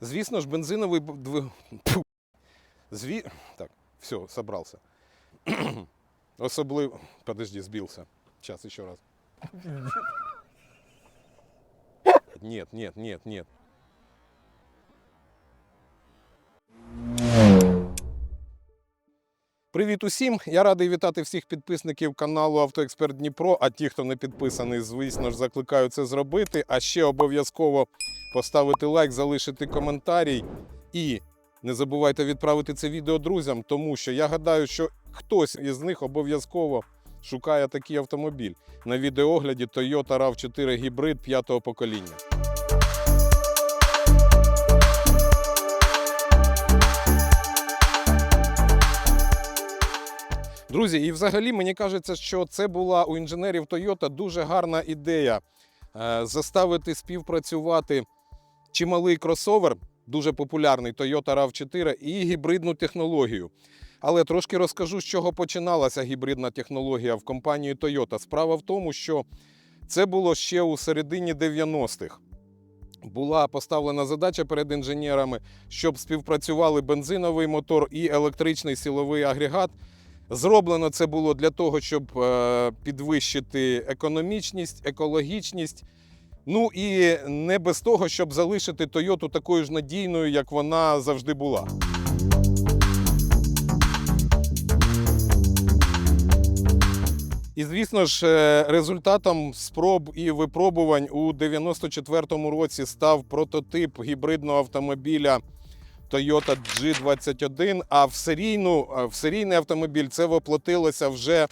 Звісно ж, бензиновий. Зві... Так, все, собрался. Особливо. Подожди, збився. Сейчас еще раз. Нет, нет, нет, нет. Привіт усім! Я радий вітати всіх підписників каналу Автоексперт Дніпро. А ті, хто не підписаний, звісно ж, закликаю це зробити. А ще обов'язково поставити лайк, залишити коментарій і не забувайте відправити це відео друзям, тому що я гадаю, що хтось із них обов'язково шукає такий автомобіль на відеогляді Toyota RAV4 гібрид п'ятого покоління. Друзі, і взагалі мені кажеться, що це була у інженерів Toyota дуже гарна ідея е, заставити співпрацювати чималий кросовер, дуже популярний Toyota RAV4 і гібридну технологію. Але трошки розкажу, з чого починалася гібридна технологія в компанії Toyota. Справа в тому, що це було ще у середині 90-х. Була поставлена задача перед інженерами, щоб співпрацювали бензиновий мотор і електричний силовий агрегат. Зроблено це було для того, щоб е, підвищити економічність, екологічність. Ну і не без того, щоб залишити Тойоту такою ж надійною, як вона завжди була. І звісно ж, е, результатом спроб і випробувань у 94-му році став прототип гібридного автомобіля Toyota G21, а в, серійну, в серійний автомобіль це воплотилося вже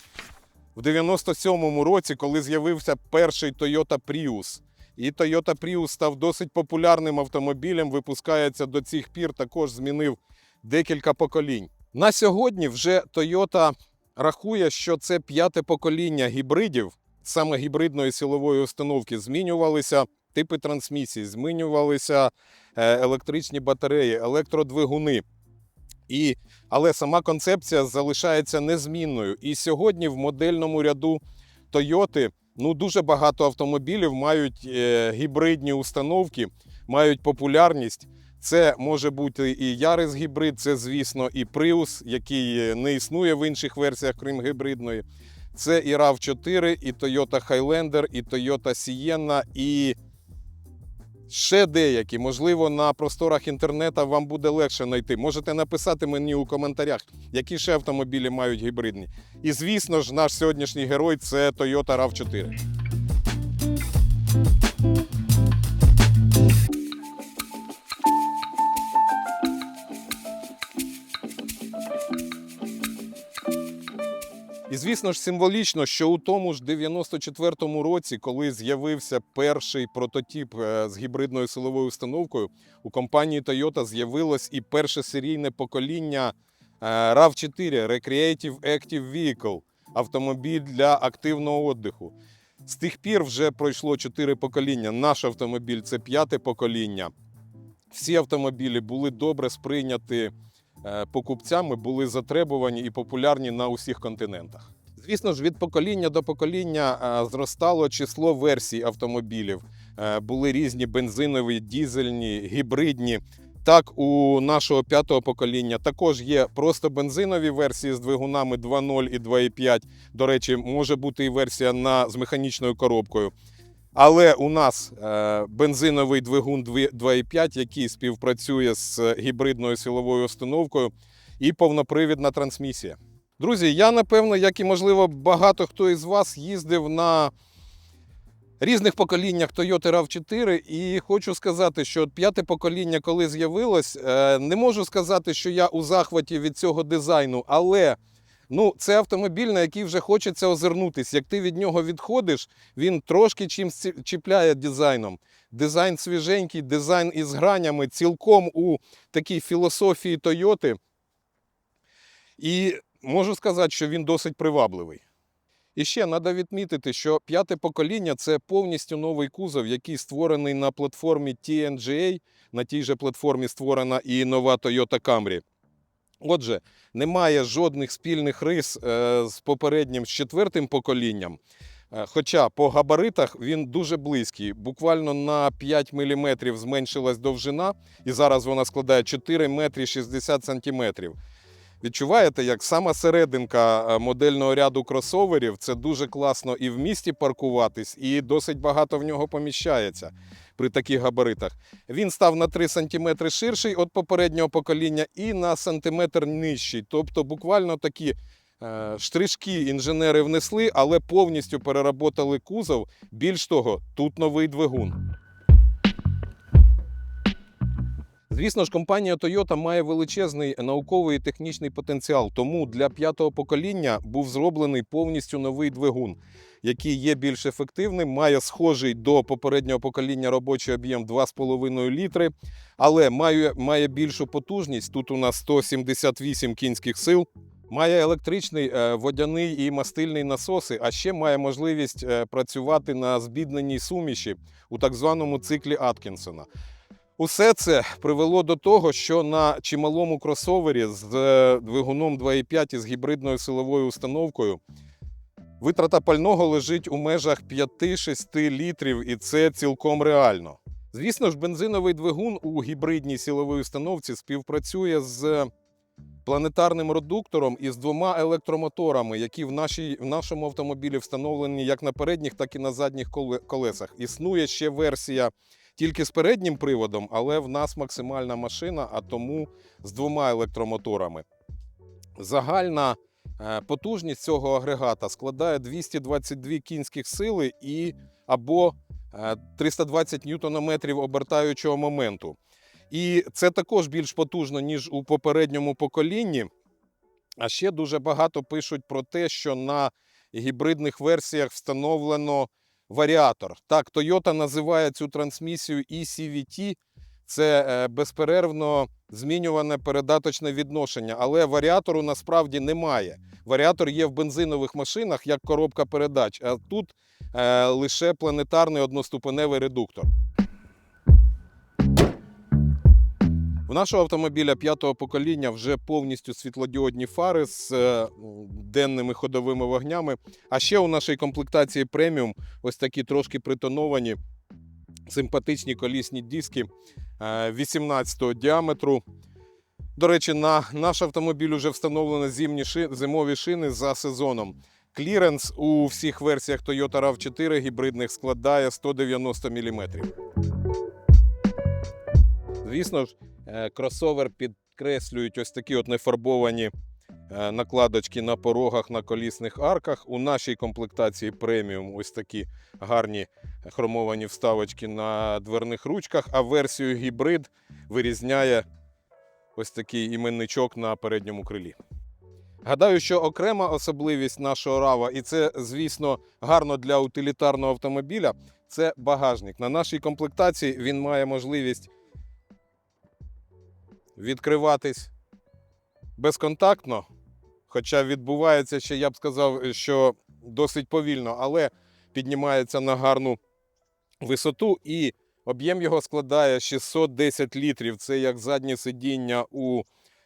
в 97-му році, коли з'явився перший Toyota Prius. І Toyota Prius став досить популярним автомобілем, випускається до цих пір, також змінив декілька поколінь. На сьогодні вже Toyota рахує, що це п'яте покоління гібридів, саме гібридної силової установки, змінювалися типи трансмісії, змінювалися е, електричні батареї, електродвигуни. І, але сама концепція залишається незмінною. І сьогодні в модельному ряду Toyota ну, дуже багато автомобілів мають е, гібридні установки, мають популярність. Це може бути і Yaris гібрид, це, звісно, і Prius, який е, не існує в інших версіях, крім гібридної. Це і RAV4, і Toyota Highlander, і Toyota Sienna, і ще деякі. Можливо, на просторах інтернету вам буде легше знайти. Можете написати мені у коментарях, які ще автомобілі мають гібридні. І звісно ж, наш сьогоднішній герой це Toyota RAV4. І звісно ж символічно, що у тому ж 94-му році, коли з'явився перший прототип е, з гібридною силовою установкою, у компанії Toyota з'явилось і перше серійне покоління е, RAV4 Recreative Active Vehicle автомобіль для активного віддиху. З тих пір вже пройшло чотири покоління. Наш автомобіль це п'яте покоління. Всі автомобілі були добре сприйняті покупцями, були затребувані і популярні на усіх континентах. Звісно ж, від покоління до покоління е, зростало число версій автомобілів. Е, Були різні бензинові, дізельні, гібридні. Так, у нашого п'ятого покоління також є просто бензинові версії з двигунами 2.0 і 2.5. До речі, може бути і версія на, з механічною коробкою. Але у нас е, бензиновий двигун 2.5, який співпрацює з гібридною силовою установкою, і повнопривідна трансмісія. Друзі, я напевно, як і можливо, багато хто із вас їздив на різних поколіннях Toyota RAV4, і хочу сказати, що п'яте покоління, коли з'явилось, е, не можу сказати, що я у захваті від цього дизайну, але ну, це автомобіль, на який вже хочеться озирнутись. Як ти від нього відходиш, він трошки чимсь чіпляє дизайном. Дизайн свіженький, дизайн із гранями, цілком у такій філософії Тойоти. І можу сказати, що він досить привабливий. І ще треба відмітити, що п'яте покоління це повністю новий кузов, який створений на платформі TNGA. На тій же платформі створена і нова Toyota Camry. Отже, немає жодних спільних рис е, з попереднім з четвертим поколінням. Е, Хоча по габаритах він дуже близький. Буквально на 5 мм зменшилась довжина, і зараз вона складає 4 метри 60 сантиметрів. Відчуваєте, як сама серединка е, модельного ряду кросоверів це дуже класно і в місті паркуватись, і досить багато в нього поміщається при таких габаритах. Він став на 3 см ширший від попереднього покоління і на сантиметр нижчий. Тобто, буквально такі е, штришки інженери внесли, але повністю переработали кузов. Більш того, тут новий двигун. Звісно ж, компанія Toyota має величезний науковий і технічний потенціал, тому для п'ятого покоління був зроблений повністю новий двигун, який є більш ефективним, має схожий до попереднього покоління робочий об'єм 2,5 літри, але має, має більшу потужність. Тут у нас 178 кінських сил. Має електричний е, водяний і мастильний насоси, а ще має можливість е, працювати на збідненій суміші у так званому циклі Аткінсона. Усе це привело до того, що на чималому кросовері з е, двигуном 2,5 і з гібридною силовою установкою витрата пального лежить у межах 5-6 літрів, і це цілком реально. Звісно ж, бензиновий двигун у гібридній силовій установці співпрацює з планетарним редуктором і з двома електромоторами, які в, нашій, в нашому автомобілі встановлені як на передніх, так і на задніх колесах. Існує ще версія тільки з переднім приводом, але в нас максимальна машина, а тому з двома електромоторами. Загальна е, потужність цього агрегата складає 222 кінських сили і або е, 320 ньютонометрів обертаючого моменту. І це також більш потужно, ніж у попередньому поколінні. А ще дуже багато пишуть про те, що на гібридних версіях встановлено варіатор. Так, Toyota називає цю трансмісію ECVT. Це е, безперервно змінюване передаточне відношення, але варіатору насправді немає. Варіатор є в бензинових машинах як коробка передач, а тут е, лише планетарний одноступеневий редуктор. У нашого автомобіля п'ятого покоління вже повністю світлодіодні фари з е, денними ходовими вогнями. А ще у нашій комплектації преміум ось такі трошки притоновані симпатичні колісні диски 18-го діаметру. До речі, на наш автомобіль вже встановлено зимні ши, зимові шини за сезоном. Кліренс у всіх версіях Toyota RAV4 гібридних складає 190 мм. Звісно ж, е, кросовер підкреслюють ось такі от нефарбовані е, накладочки на порогах на колісних арках. У нашій комплектації преміум ось такі гарні хромовані вставочки на дверних ручках, а версію гібрид вирізняє ось такий іменничок на передньому крилі. Гадаю, що окрема особливість нашого рава, і це, звісно, гарно для утилітарного автомобіля, це багажник. На нашій комплектації він має можливість відкриватись безконтактно, хоча відбувається ще, я б сказав, що досить повільно, але піднімається на гарну висоту і об'єм його складає 610 літрів. Це як заднє сидіння у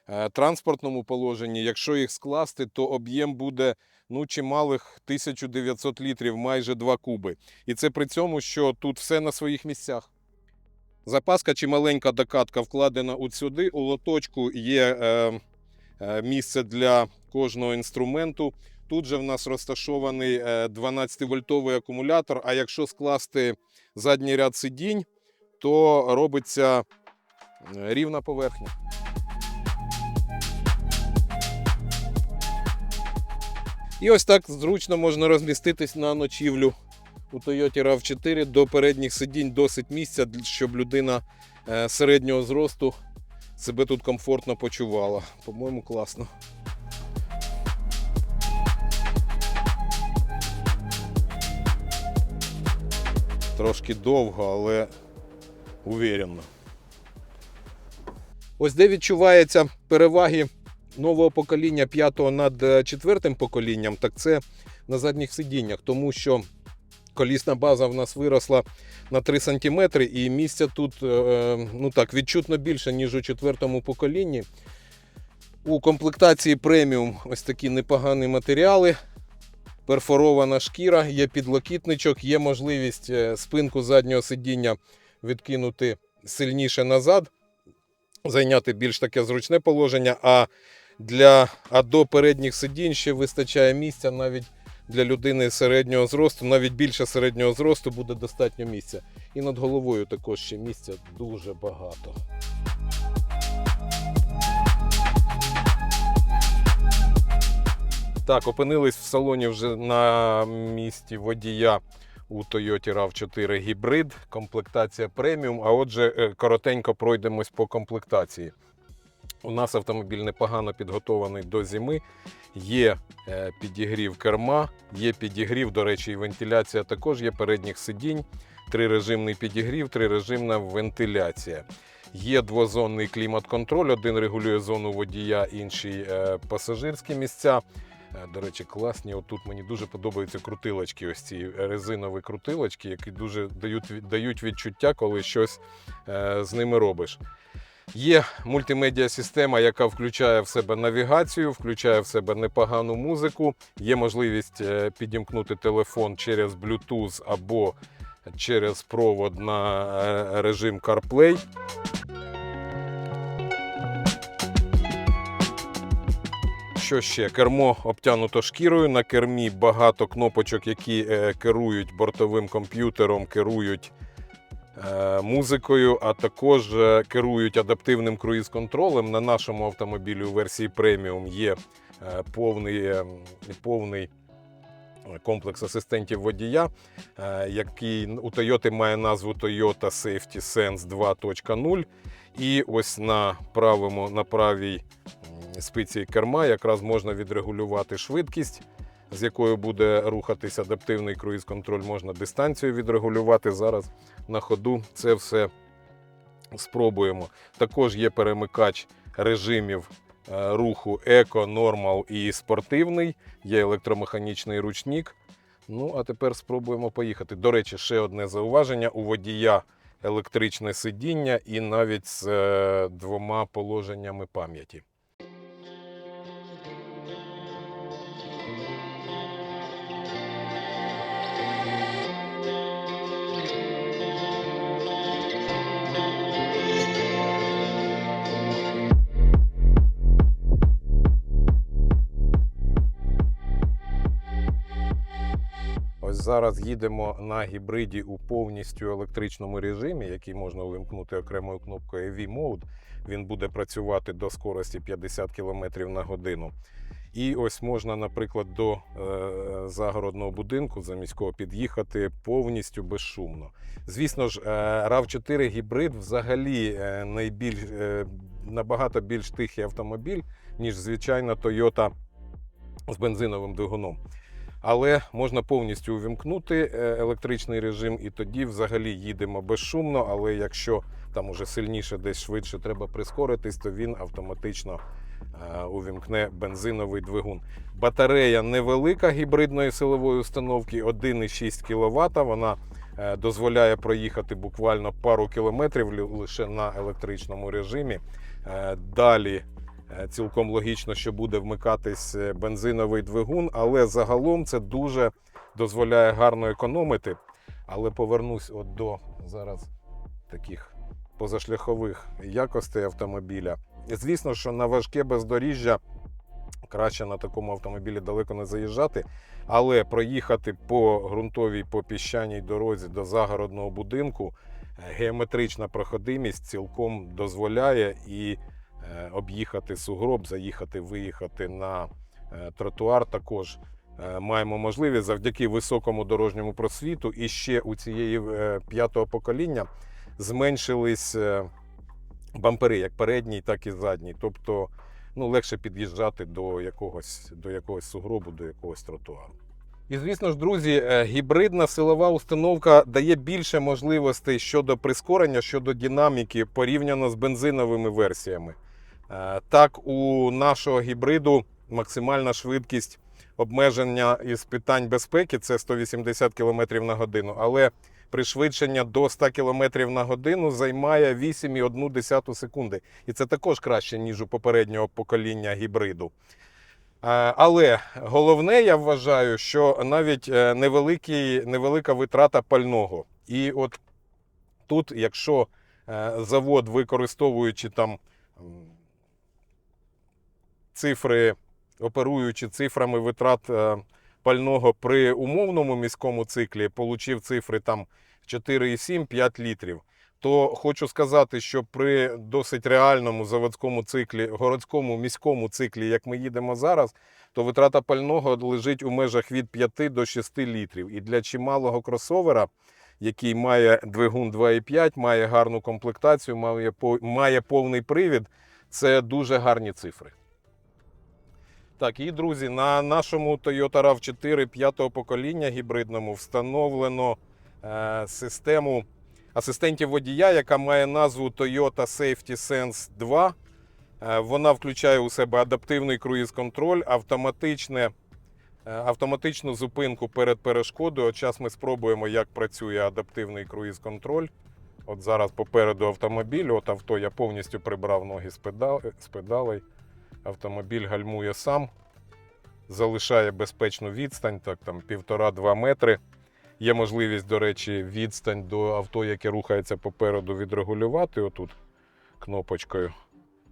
е, транспортному положенні. Якщо їх скласти, то об'єм буде ну, чималих 1900 літрів, майже 2 куби. І це при цьому, що тут все на своїх місцях. Запаска чи маленька докатка вкладена от сюди. У лоточку є е, е, місце для кожного інструменту. Тут же в нас розташований е, 12-вольтовий акумулятор. А якщо скласти задній ряд сидінь, то робиться е, рівна поверхня. І ось так зручно можна розміститись на ночівлю у Toyota RAV4 до передніх сидінь досить місця, щоб людина е, середнього зросту себе тут комфортно почувала. По-моєму, класно. Трошки довго, але уверенно. Ось де відчуваються переваги нового покоління п'ятого над е, четвертим поколінням, так це на задніх сидіннях, тому що колісна база в нас виросла на 3 см, і місця тут е, ну так, відчутно більше, ніж у четвертому поколінні. У комплектації преміум ось такі непогані матеріали. перфорована шкіра, є підлокітничок, є можливість е, спинку заднього сидіння відкинути сильніше назад, зайняти більш таке зручне положення. А для а передніх сидінь ще вистачає місця навіть для людини середнього зросту, навіть більше середнього зросту буде достатньо місця. І над головою також ще місця дуже багато. Так, опинились в салоні вже на місці водія у Toyota RAV4 Hybrid, комплектація преміум. А отже, е, коротенько пройдемось по комплектації. У нас автомобіль непогано підготований до зими. Є е, підігрів керма, є підігрів, до речі, і вентиляція також є передніх сидінь, трирежимний підігрів, трирежимна вентиляція. Є двозонний клімат-контроль, один регулює зону водія, інший е, пасажирські місця. Е, До речі, класні. Отут мені дуже подобаються крутилочки, ось ці резинові крутилочки, які дуже дають, дають відчуття, коли щось з ними робиш. Є мультимедіа система, яка включає в себе навігацію, включає в себе непогану музику. Є можливість е, підімкнути телефон через Bluetooth або через провод на е, режим CarPlay. Що ще? Кермо обтянуто шкірою. На кермі багато кнопочок, які е, керують бортовим комп'ютером, керують музикою, а також е, керують адаптивним круїз-контролем. На нашому автомобілі у версії преміум є е, повний, е, повний комплекс асистентів водія, е, який у Toyota має назву Toyota Safety Sense 2.0. І ось на правому, на правій спиці керма якраз можна відрегулювати швидкість, з якою буде рухатись адаптивний круїз-контроль, можна дистанцію відрегулювати. Зараз на ходу це все спробуємо. Також є перемикач режимів е, руху еко, нормал і спортивний, є електромеханічний ручник. Ну, а тепер спробуємо поїхати. До речі, ще одне зауваження: у водія електричне сидіння і навіть з е, двома положеннями пам'яті. Зараз їдемо на гібриді у повністю електричному режимі, який можна увімкнути окремою кнопкою EV Mode. Він буде працювати до скорості 50 км на годину. І ось можна, наприклад, до е, загородного будинку за міського під'їхати повністю безшумно. Звісно ж, е, RAV4 гібрид взагалі е, найбільш, е, набагато більш тихий автомобіль, ніж звичайна Toyota з бензиновим двигуном. Але можна повністю увімкнути е, електричний режим, і тоді взагалі їдемо безшумно. Але якщо там уже сильніше, десь швидше треба прискоритись, то він автоматично е, увімкне бензиновий двигун. Батарея невелика гібридної силової установки 1,6 кВт. Вона е, дозволяє проїхати буквально пару кілометрів лише на електричному режимі. Далі Цілком логічно, що буде вмикатись е, бензиновий двигун, але загалом це дуже дозволяє гарно економити. Але повернусь от до зараз таких позашляхових якостей автомобіля. Звісно, що на важке бездоріжжя краще на такому автомобілі далеко не заїжджати, але проїхати по ґрунтовій по піщаній дорозі до загородного будинку е, геометрична проходимість цілком дозволяє і е, об'їхати сугроб, заїхати, виїхати на е, тротуар також. е, Маємо можливість завдяки високому дорожньому просвіту і ще у цієї е, п'ятого покоління зменшились е, бампери, як передній, так і задній. Тобто ну, легше під'їжджати до якогось, до якогось сугробу, до якогось тротуару. І звісно ж, друзі, е, гібридна силова установка дає більше можливостей щодо прискорення, щодо динаміки порівняно з бензиновими версіями. Е, Так, у нашого гібриду максимальна швидкість обмеження із питань безпеки це 180 км на годину, але пришвидшення до 100 км на годину займає 8,1 секунди. І це також краще, ніж у попереднього покоління гібриду. Е, Але головне, я вважаю, що навіть е, невеликий, невелика витрата пального. І от тут, якщо завод, використовуючи там цифри, оперуючи цифрами витрат е, пального при умовному міському циклі, получив цифри там 4,7-5 літрів, то хочу сказати, що при досить реальному заводському циклі, городському міському циклі, як ми їдемо зараз, то витрата пального лежить у межах від 5 до 6 літрів. І для чималого кросовера, який має двигун 2,5, має гарну комплектацію, має повний привід, це дуже гарні цифри. Так, і друзі, на нашому Toyota RAV4 п'ятого покоління гібридному встановлено е, систему асистентів водія, яка має назву Toyota Safety Sense 2. Е, Вона включає у себе адаптивний круїз-контроль, автоматичне, е, автоматичну зупинку перед перешкодою. Зараз ми спробуємо, як працює адаптивний круїз-контроль. От зараз попереду автомобіль, от авто я повністю прибрав ноги з педалей. Автомобіль гальмує сам, залишає безпечну відстань, так там півтора-два метри. Є можливість, до речі, відстань до авто, яке рухається попереду, відрегулювати отут кнопочкою.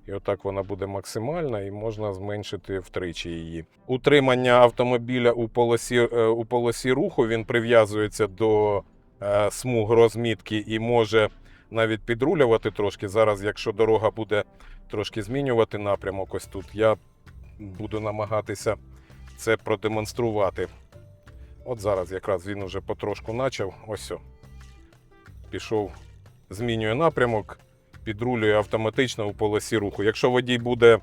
І отак вона буде максимальна, і можна зменшити втричі її. Утримання автомобіля у полосі, е, у полосі руху він прив'язується до е, смуг розмітки і може навіть підрулювати трошки. Зараз, якщо дорога буде трошки змінювати напрямок, ось тут я буду намагатися це продемонструвати. От зараз якраз він уже потрошку почав. Ось. о. Пішов, змінює напрямок, підрулює автоматично у полосі руху. Якщо водій буде,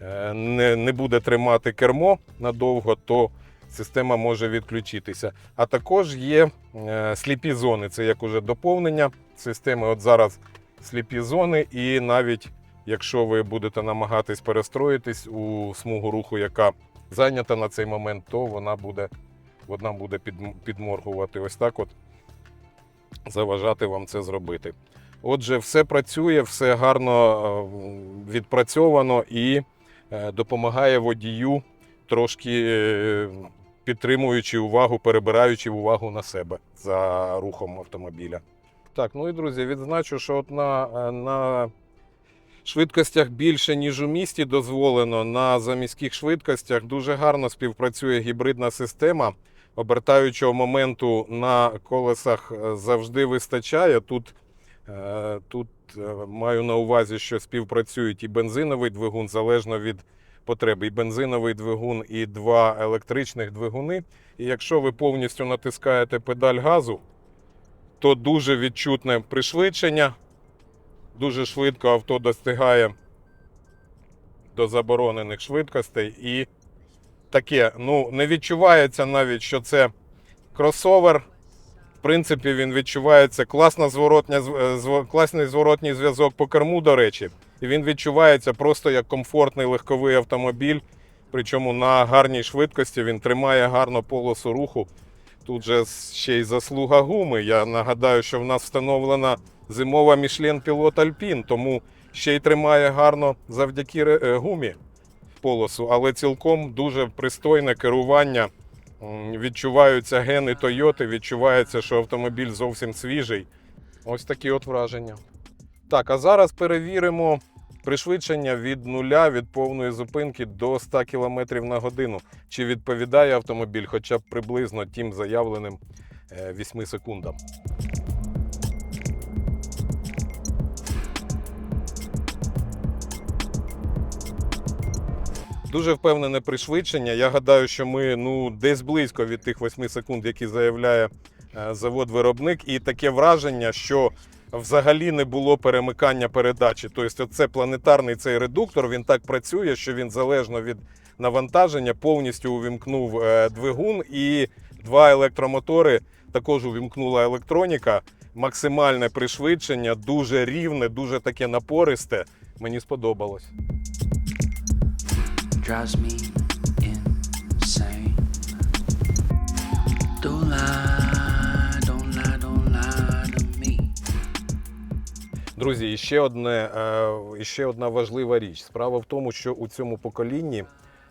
е, не, не буде тримати кермо надовго, то система може відключитися. А також є е, сліпі зони. Це як уже доповнення системи. От зараз сліпі зони, і навіть якщо ви будете намагатись перестроїтись у смугу руху, яка зайнята на цей момент, то вона буде, вона буде підморгувати ось так, от заважати вам це зробити. Отже, все працює, все гарно е, відпрацьовано і е, допомагає водію трошки підтримуючи увагу, перебираючи увагу на себе за рухом автомобіля. Так, ну і друзі, відзначу, що от на, е, на швидкостях більше, ніж у місті дозволено, на заміських швидкостях дуже гарно співпрацює гібридна система. Обертаючого моменту на колесах е, завжди вистачає. Тут, е, тут маю на увазі, що співпрацюють і бензиновий двигун залежно від потреби. І бензиновий двигун, і два електричних двигуни. І якщо ви повністю натискаєте педаль газу, то дуже відчутне пришвидшення. Дуже швидко авто достигає до заборонених швидкостей. І таке, ну, не відчувається навіть, що це кросовер. Принципі, він відчувається класна зворотня, зв- е, класний зворотній зв'язок по керму, до речі. І він відчувається просто як комфортний легковий автомобіль. Причому на гарній швидкості він тримає гарно полосу руху. Тут же ще й заслуга гуми. Я нагадаю, що в нас встановлена зимова Michelin Pilot Alpine, тому ще й тримає гарно завдяки е, гумі полосу, але цілком дуже пристойне керування. Відчуваються гени Тойоти, відчувається, що автомобіль зовсім свіжий. Ось такі от враження. Так, а зараз перевіримо пришвидшення від нуля від повної зупинки до 100 км на годину. Чи відповідає автомобіль хоча б приблизно тим заявленим е, 8 секундам. Дуже впевнене пришвидшення. Я гадаю, що ми ну, десь близько від тих 8 секунд, які заявляє е, завод-виробник. І таке враження, що взагалі не було перемикання передачі. Тобто, це планетарний цей редуктор, він так працює, що він залежно від навантаження повністю увімкнув е, двигун і два електромотори. Також увімкнула електроніка. Максимальне пришвидшення, дуже рівне, дуже таке напористе. Мені сподобалось. Drives me insane. Don't lie, don't lie, don't lie to me. Друзі, ще одне, е, ще одна важлива річ. Справа в тому, що у цьому поколінні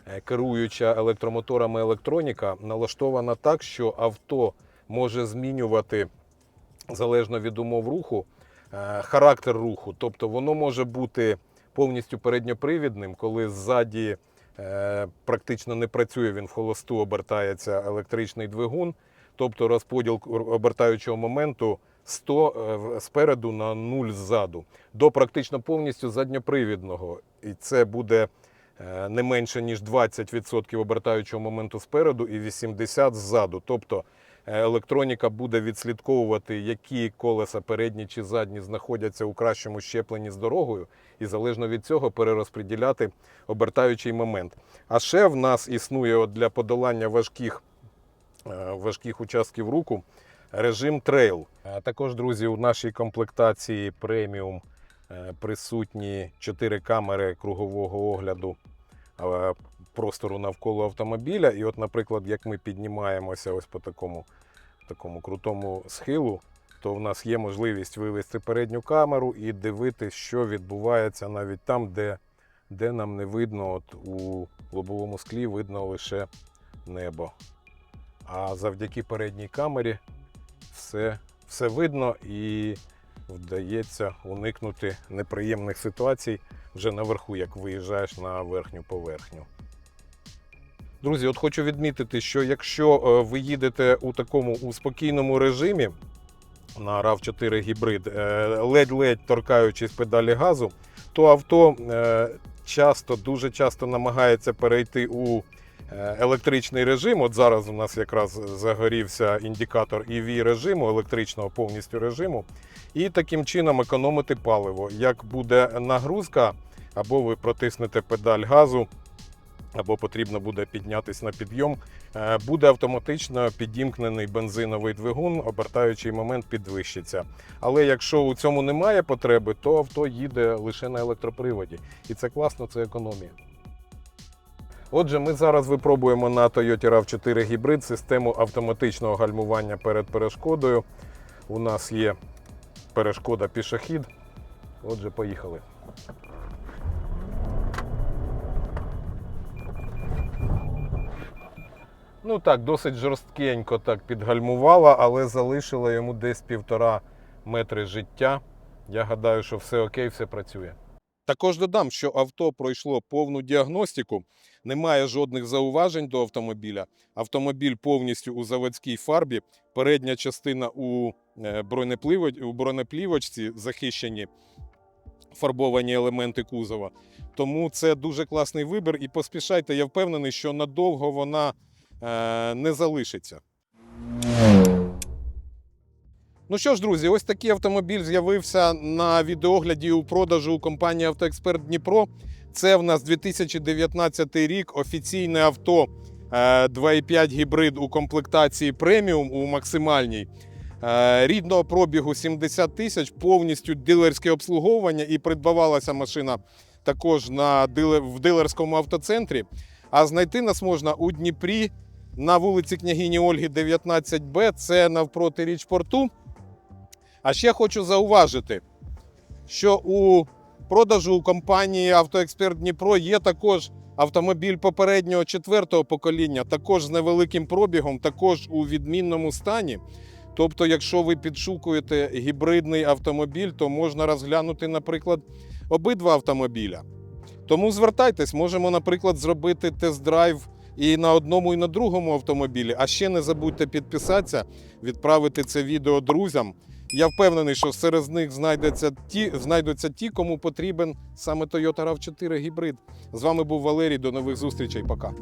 е, керуюча електромоторами електроніка налаштована так, що авто може змінювати залежно від умов руху е, характер руху. Тобто воно може бути повністю передньопривідним, коли ззаді практично не працює, він в холосту обертається електричний двигун, тобто розподіл обертаючого моменту 100 е, спереду на 0 ззаду, до практично повністю задньопривідного. І це буде е, не менше ніж 20% обертаючого моменту спереду і 80% ззаду. Тобто е, електроніка буде відслідковувати, які колеса передні чи задні знаходяться у кращому щепленні з дорогою, і залежно від цього перерозподіляти обертаючий момент. А ще в нас існує от для подолання важких, е, важких участків руку режим трейл. А також, друзі, у нашій комплектації преміум е, присутні 4 камери кругового огляду е, простору навколо автомобіля. І от, наприклад, як ми піднімаємося ось по такому, такому крутому схилу, то в нас є можливість вивести передню камеру і дивитися, що відбувається навіть там, де, де нам не видно. От у лобовому склі видно лише небо. А завдяки передній камері все, все видно і вдається уникнути неприємних ситуацій вже наверху, як виїжджаєш на верхню поверхню. Друзі, от хочу відмітити, що якщо е, ви їдете у такому у спокійному режимі на RAV4 гібрид, е, ледь-ледь торкаючись педалі газу, то авто е, часто, дуже часто намагається перейти у електричний режим. От зараз у нас якраз загорівся індикатор EV режиму, електричного повністю режиму, і таким чином економити паливо. Як буде нагрузка, або ви протиснете педаль газу, або потрібно буде піднятися на підйом, е, буде автоматично підімкнений бензиновий двигун, обертаючий момент підвищиться. Але якщо у цьому немає потреби, то авто їде лише на електроприводі. І це класно, це економія. Отже, ми зараз випробуємо на Toyota RAV4 гібрид систему автоматичного гальмування перед перешкодою. У нас є перешкода пішохід. Отже, поїхали. Ну так, досить жорсткенько так підгальмувала, але залишила йому десь півтора метри життя. Я гадаю, що все окей, все працює. Також додам, що авто пройшло повну діагностику, немає жодних зауважень до автомобіля. Автомобіль повністю у заводській фарбі, передня частина у е, бронеплівочці захищені фарбовані елементи кузова. Тому це дуже класний вибір. І поспішайте, я впевнений, що надовго вона не залишиться. Ну що ж, друзі, ось такий автомобіль з'явився на відеогляді у продажу у компанії Автоексперт Дніпро. Це в нас 2019 рік, офіційне авто е, 2,5 гібрид у комплектації преміум у максимальній. Е, Рідного пробігу 70 тисяч, повністю дилерське обслуговування і придбавалася машина також на диле- в дилерському автоцентрі. А знайти нас можна у Дніпрі на вулиці княгині Ольги 19Б, це навпроти річпорту. А ще хочу зауважити, що у продажу у компанії Автоексперт Дніпро є також автомобіль попереднього четвертого покоління, також з невеликим пробігом, також у відмінному стані. Тобто, якщо ви підшукуєте гібридний автомобіль, то можна розглянути, наприклад, обидва автомобіля. Тому звертайтесь, можемо, наприклад, зробити тест-драйв і на одному, і на другому автомобілі. А ще не забудьте підписатися, відправити це відео друзям. Я впевнений, що серед них знайдеться ті, знайдуться ті, кому потрібен саме Toyota RAV4 гібрид. З вами був Валерій. До нових зустрічей. Пока.